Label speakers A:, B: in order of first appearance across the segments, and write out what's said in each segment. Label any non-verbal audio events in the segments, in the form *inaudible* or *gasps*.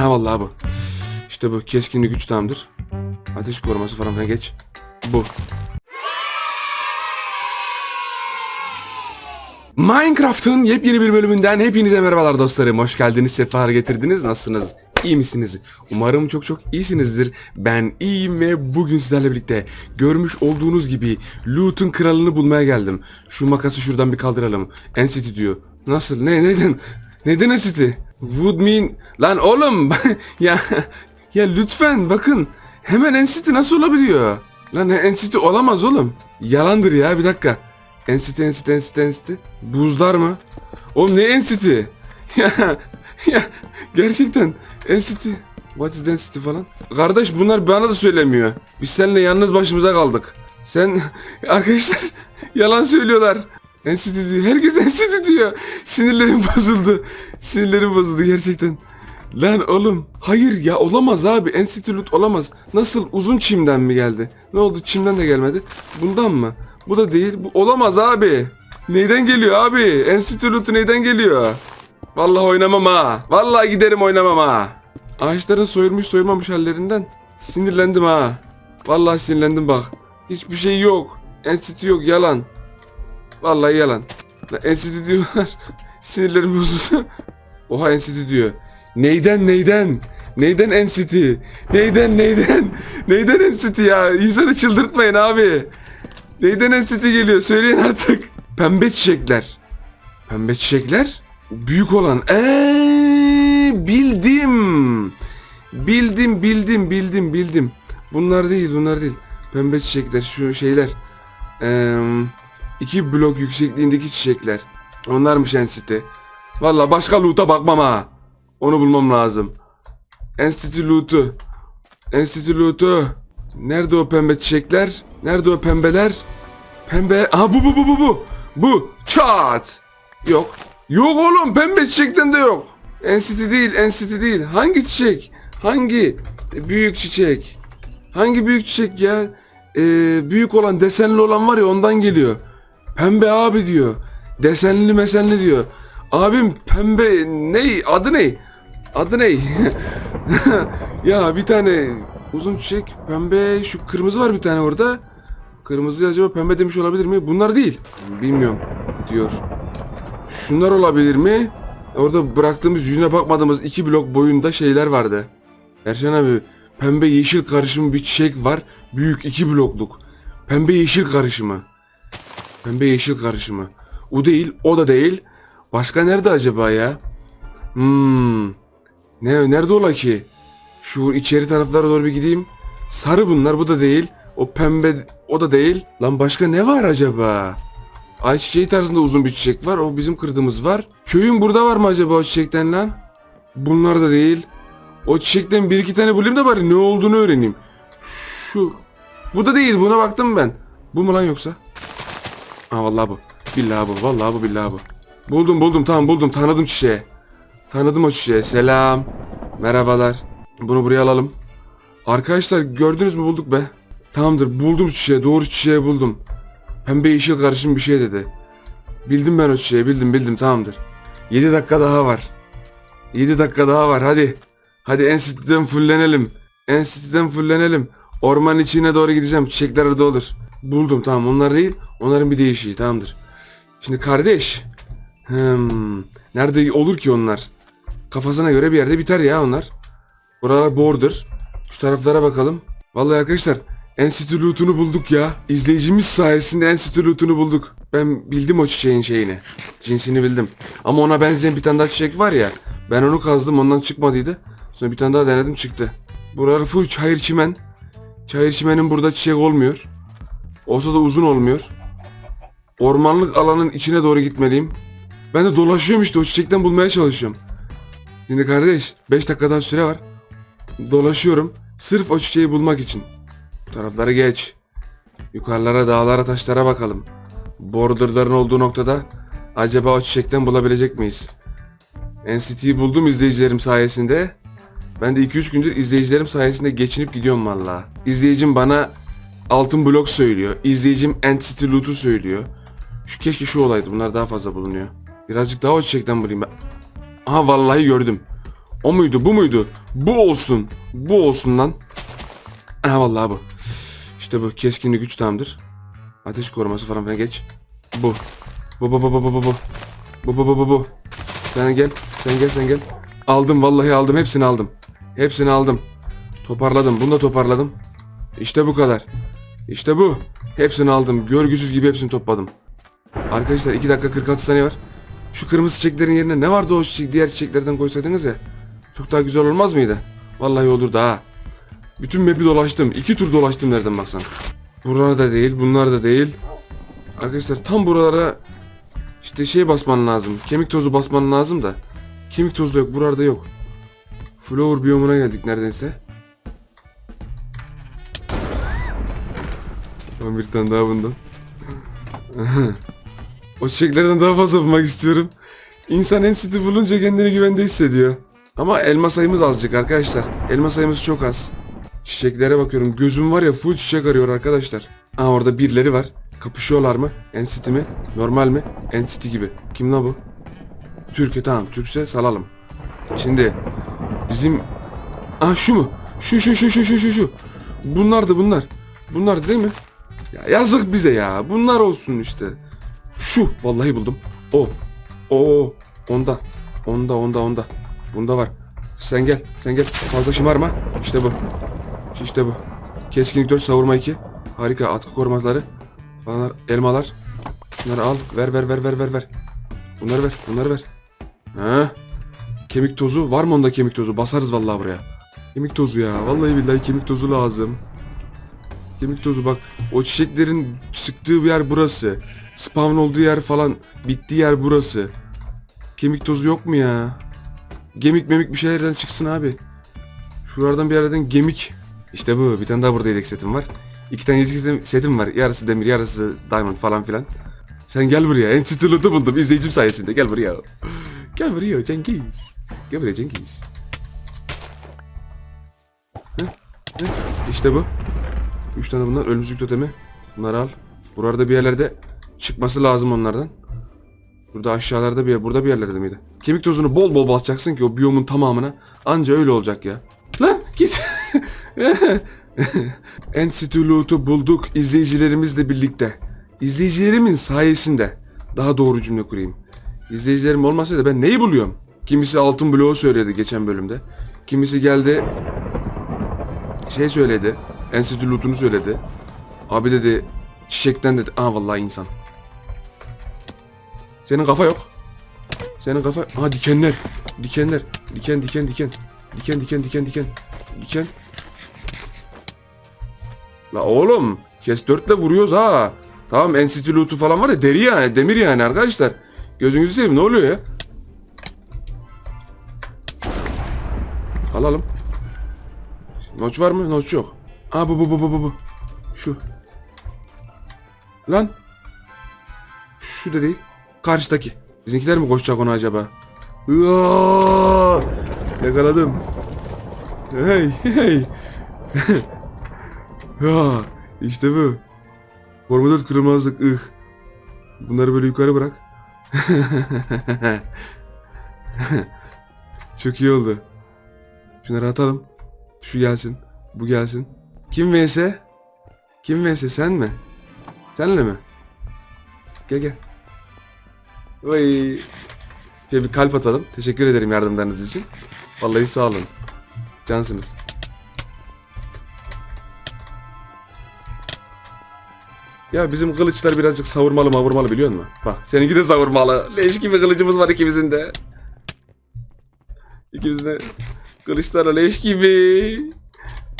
A: Ha vallahi bu. İşte bu keskinlik 3 tamdır. Ateş koruması falan filan geç. Bu. Minecraft'ın yepyeni bir bölümünden hepinize merhabalar dostlarım. Hoş geldiniz, sefalar getirdiniz. Nasılsınız? İyi misiniz? Umarım çok çok iyisinizdir. Ben iyiyim ve bugün sizlerle birlikte görmüş olduğunuz gibi Loot'un kralını bulmaya geldim. Şu makası şuradan bir kaldıralım. NCT diyor. Nasıl? Ne? Neden? Neden NCT? Would mean... Lan oğlum! *laughs* ya, ya lütfen bakın. Hemen NCT nasıl olabiliyor? Lan NCT olamaz oğlum. Yalandır ya bir dakika. NCT NCT NCT NCT. Buzlar mı? Oğlum ne NCT? *laughs* ya, ya gerçekten NCT. What is NCT falan? Kardeş bunlar bana da söylemiyor. Biz seninle yalnız başımıza kaldık. Sen *laughs* arkadaşlar yalan söylüyorlar. NCT diyor. Herkes NCT diyor. Sinirlerim *laughs* bozuldu. Sinirlerim bozuldu gerçekten. Lan oğlum. Hayır ya olamaz abi. NCT loot olamaz. Nasıl uzun çimden mi geldi? Ne oldu çimden de gelmedi. Bundan mı? Bu da değil. Bu olamaz abi. Neyden geliyor abi? NCT loot'u neyden geliyor? Vallahi oynamam ha. Vallahi giderim oynamam ha. Ağaçların soyulmuş soyulmamış hallerinden sinirlendim ha. Vallahi sinirlendim bak. Hiçbir şey yok. NCT yok yalan. Vallahi yalan. Lan NCT diyorlar. *laughs* Sinirlerim bozuldu. *laughs* Oha NCT diyor. Neyden neyden? Neyden NCT? Neyden neyden? Neyden NCT ya? İnsanı çıldırtmayın abi. Neyden NCT geliyor? Söyleyin artık. Pembe çiçekler. Pembe çiçekler? Büyük olan. Eee bildim. Bildim bildim bildim bildim. Bunlar değil bunlar değil. Pembe çiçekler şu şeyler. Eee iki blok yüksekliğindeki çiçekler. Onlarmış NCT. Valla başka loot'a bakmam ha. Onu bulmam lazım. Enstitü loot'u. Enstitü loot'u. Nerede o pembe çiçekler? Nerede o pembeler? Pembe. Aha bu bu bu bu bu. Bu. Çat. Yok. Yok oğlum pembe çiçekten de yok. Enstitü değil enstitü değil. Hangi çiçek? Hangi? E, Büyük çiçek. Hangi büyük çiçek ya? Ee, büyük olan desenli olan var ya ondan geliyor. Pembe abi diyor. Desenli mesenli diyor. Abim pembe ne? Adı ne? Adı ne? *laughs* ya bir tane uzun çiçek pembe şu kırmızı var bir tane orada. Kırmızı acaba pembe demiş olabilir mi? Bunlar değil. Bilmiyorum diyor. Şunlar olabilir mi? Orada bıraktığımız yüzüne bakmadığımız iki blok boyunda şeyler vardı. Erşen abi pembe yeşil karışımı bir çiçek var. Büyük iki blokluk. Pembe yeşil karışımı. Pembe yeşil karışımı. O değil, o da değil. Başka nerede acaba ya? Hmm. Ne nerede ola ki? Şu içeri taraflara doğru bir gideyim. Sarı bunlar, bu da değil. O pembe o da değil. Lan başka ne var acaba? Ayçiçeği tarzında uzun bir çiçek var. O bizim kırdığımız var. Köyün burada var mı acaba o çiçekten lan? Bunlar da değil. O çiçekten bir iki tane bulayım da bari ne olduğunu öğreneyim. Şu. Bu da değil. Buna baktım ben. Bu mu lan yoksa? Ha vallahi bu. Billahi bu. Vallahi bu billahi bu. Buldum buldum tamam buldum. Tanıdım çiçeği. Tanıdım o çiçeği. Selam. Merhabalar. Bunu buraya alalım. Arkadaşlar gördünüz mü bulduk be. Tamamdır buldum çiçeği. Doğru çiçeği buldum. Pembe yeşil karışım bir şey dedi. Bildim ben o çiçeği bildim bildim tamamdır. 7 dakika daha var. 7 dakika daha var hadi. Hadi Enstitü'den fullenelim. Enstitü'den fullenelim. Ormanın içine doğru gideceğim. Çiçekler orada olur. Buldum tamam onlar değil. Onların bir değişiği tamamdır. Şimdi kardeş. Hmm, nerede olur ki onlar? Kafasına göre bir yerde biter ya onlar. Buralar border. Şu taraflara bakalım. Vallahi arkadaşlar Enstitü loot'unu bulduk ya. İzleyicimiz sayesinde Enstitü loot'unu bulduk. Ben bildim o çiçeğin şeyini. Cinsini bildim. Ama ona benzeyen bir tane daha çiçek var ya. Ben onu kazdım ondan çıkmadıydı. Sonra bir tane daha denedim çıktı. Buralar full çayır çimen. Çayır çimenin burada çiçek olmuyor. Olsa da uzun olmuyor. Ormanlık alanın içine doğru gitmeliyim. Ben de dolaşıyorum işte o çiçekten bulmaya çalışıyorum. Şimdi kardeş 5 dakika süre var. Dolaşıyorum. Sırf o çiçeği bulmak için. Bu tarafları geç. Yukarılara dağlara taşlara bakalım. Borderların olduğu noktada acaba o çiçekten bulabilecek miyiz? NCT'yi buldum izleyicilerim sayesinde. Ben de 2-3 gündür izleyicilerim sayesinde geçinip gidiyorum valla. İzleyicim bana altın blok söylüyor. İzleyicim NCT loot'u söylüyor. Şu keşke şu olaydı. Bunlar daha fazla bulunuyor. Birazcık daha o çiçekten bulayım ben. Aha vallahi gördüm. O muydu bu muydu? Bu olsun. Bu olsun lan. Ha vallahi bu. İşte bu keskinlik 3 tamamdır. Ateş koruması falan filan geç. Bu. Bu bu bu bu bu bu bu. Bu bu bu bu bu. Sen gel. Sen gel sen gel. Aldım vallahi aldım. Hepsini aldım. Hepsini aldım. Toparladım. Bunu da toparladım. İşte bu kadar. İşte bu. Hepsini aldım. Görgüsüz gibi hepsini topladım. Arkadaşlar 2 dakika 46 saniye var. Şu kırmızı çiçeklerin yerine ne vardı o çiçek, diğer çiçeklerden koysaydınız ya. Çok daha güzel olmaz mıydı? Vallahi olurdu ha. Bütün map'i dolaştım. iki tur dolaştım nereden baksan. Buralar da değil, bunlar da değil. Arkadaşlar tam buralara işte şey basman lazım. Kemik tozu basman lazım da. Kemik tozu da yok, buralarda yok. Flower biyomuna geldik neredeyse. *laughs* Ama bir tane daha bundan. *laughs* o çiçeklerden daha fazla bulmak istiyorum. İnsan en sütü bulunca kendini güvende hissediyor. Ama elma sayımız azıcık arkadaşlar. Elma sayımız çok az. Çiçeklere bakıyorum. Gözüm var ya full çiçek arıyor arkadaşlar. Aa orada birileri var. Kapışıyorlar mı? Entity mi? Normal mi? Entity gibi. Kim la bu? Türkiye tamam. Türkse salalım. Şimdi bizim... Aa şu mu? Şu şu şu şu şu şu şu. Bunlar da bunlar. Bunlar değil mi? Ya yazık bize ya. Bunlar olsun işte. Şu. Vallahi buldum. O. O. Onda. Onda onda onda. Bunda var. Sen gel. Sen gel. Fazla şımarma. İşte bu. İşte bu. Keskinlik 4 savurma 2. Harika. Atkı korumaları. Falanlar. Elmalar. Bunları al. Ver ver ver ver ver ver. Bunları ver. Bunları ver. Ha? Kemik tozu. Var mı onda kemik tozu? Basarız vallahi buraya. Kemik tozu ya. Vallahi billahi kemik tozu lazım. Kemik tozu bak. O çiçeklerin sıktığı bir yer burası. Spawn olduğu yer falan. Bittiği yer burası. Kemik tozu yok mu ya? Gemik memik bir şeylerden çıksın abi. Şuralardan bir yerden gemik. İşte bu. Bir tane daha burada yedek setim var. İki tane yedek setim, var. Yarısı demir, yarısı diamond falan filan. Sen gel buraya. *laughs* Entity loot'u buldum izleyicim sayesinde. Gel buraya. Gel buraya Cengiz. Gel buraya Cengiz. Heh, heh. İşte bu. Üç tane bunlar. Ölümsüzlük totemi. Bunları al. Buralarda bir yerlerde çıkması lazım onlardan. Burada aşağılarda bir yer, burada bir yerlerde miydi? Kemik tozunu bol bol basacaksın ki o biyomun tamamına. Anca öyle olacak ya. Lan git. *laughs* Entity Loot'u bulduk izleyicilerimizle birlikte. İzleyicilerimin sayesinde. Daha doğru cümle kurayım. İzleyicilerim olmasaydı ben neyi buluyorum? Kimisi altın bloğu söyledi geçen bölümde. Kimisi geldi şey söyledi. Entity Loot'unu söyledi. Abi dedi çiçekten dedi. Aa vallahi insan. Senin kafa yok. Senin kafa... Aha dikenler. Dikenler. Diken diken diken. Diken diken diken diken. Diken. La oğlum. Kes dörtle vuruyoruz ha. Tamam NCT loot'u falan var ya deri yani demir yani arkadaşlar. Gözünüzü seveyim ne oluyor ya? Alalım. Noç var mı? Noç yok. Aa bu bu bu bu bu bu. Şu. Lan. Şu da değil. Karşıdaki. Bizimkiler mi koşacak ona acaba? Hıaa! Yakaladım. Hey hey. *laughs* ya işte bu. Forma 4 kırılmazlık ıh. Bunları böyle yukarı bırak. *laughs* Çok iyi oldu. Şunları atalım. Şu gelsin. Bu gelsin. Kim vs? Kim vs sen mi? Senle mi? Gel gel. Vay. Şöyle bir kalp atalım. Teşekkür ederim yardımlarınız için. Vallahi sağ olun. Cansınız. Ya bizim kılıçlar birazcık savurmalı mavurmalı biliyor musun? Bak seninki de savurmalı. Leş gibi kılıcımız var ikimizin de. İkimizin de kılıçlarla leş gibi.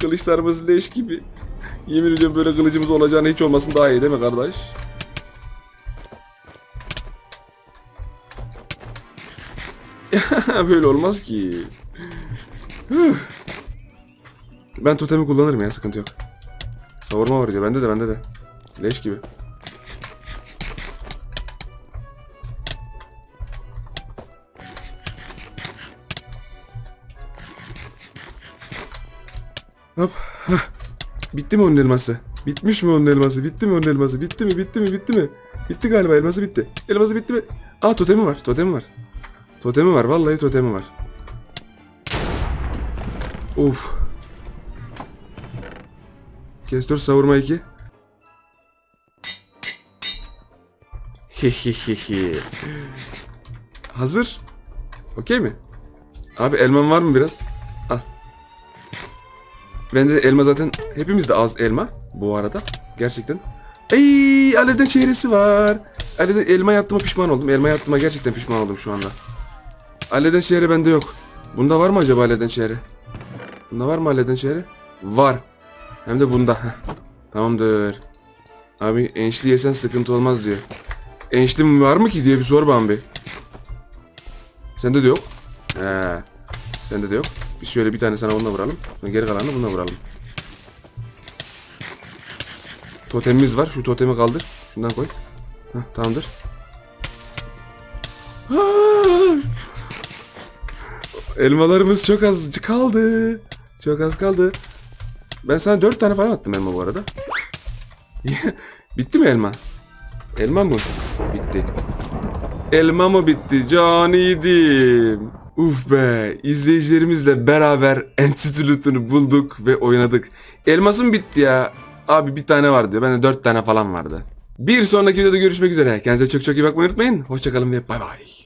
A: Kılıçlarımız leş gibi. Yemin ediyorum böyle kılıcımız olacağını hiç olmasın daha iyi değil mi kardeş? Böyle olmaz ki. Ben totemi kullanırım ya sıkıntı yok. Savurma var diyor bende de bende de. Leş gibi. Hop. hah. Bitti mi onun elması? Bitmiş mi onun elması? Bitti mi onun elması? Bitti mi? Bitti mi? Bitti mi? Bitti galiba elması bitti. Elması bitti mi? Aa totemi var. Totemi var. Totemi var. Vallahi totemi var. Of. Kes 4 savurma 2. Hehehehe. Hazır. Okey mi? Abi elman var mı biraz? Al. Bende elma zaten hepimizde az elma bu arada. Gerçekten. Ey Alev'den çehresi var. Alev'den elma yattığıma pişman oldum. Elma yattığıma gerçekten pişman oldum şu anda. Alev'den şehri bende yok. Bunda var mı acaba Alev'den şehri? Bunda var mı Alev'den şehri? Var. Hem de bunda. Heh. Tamamdır. Abi enşli yesen sıkıntı olmaz diyor. Enşlim var mı ki diye bir sor bana bir. Sende de yok. He. Sende de yok. Biz şöyle bir tane sana bununla vuralım. Sonra geri kalanını bununla vuralım. Totemimiz var. Şu totemi kaldır. Şundan koy. Heh, tamamdır. Ah! *gasps* *laughs* Elmalarımız çok az kaldı. Çok az kaldı. Ben sana dört tane falan attım elma bu arada. *laughs* Bitti mi elma? Elma mı? Bitti. Elma mı bitti? Caniydim. Uf be. izleyicilerimizle beraber Enstitülütünü bulduk ve oynadık. Elmasım bitti ya. Abi bir tane var diyor. Bende dört tane falan vardı. Bir sonraki videoda görüşmek üzere. Kendinize çok çok iyi bakmayı unutmayın. Hoşçakalın ve bay bay.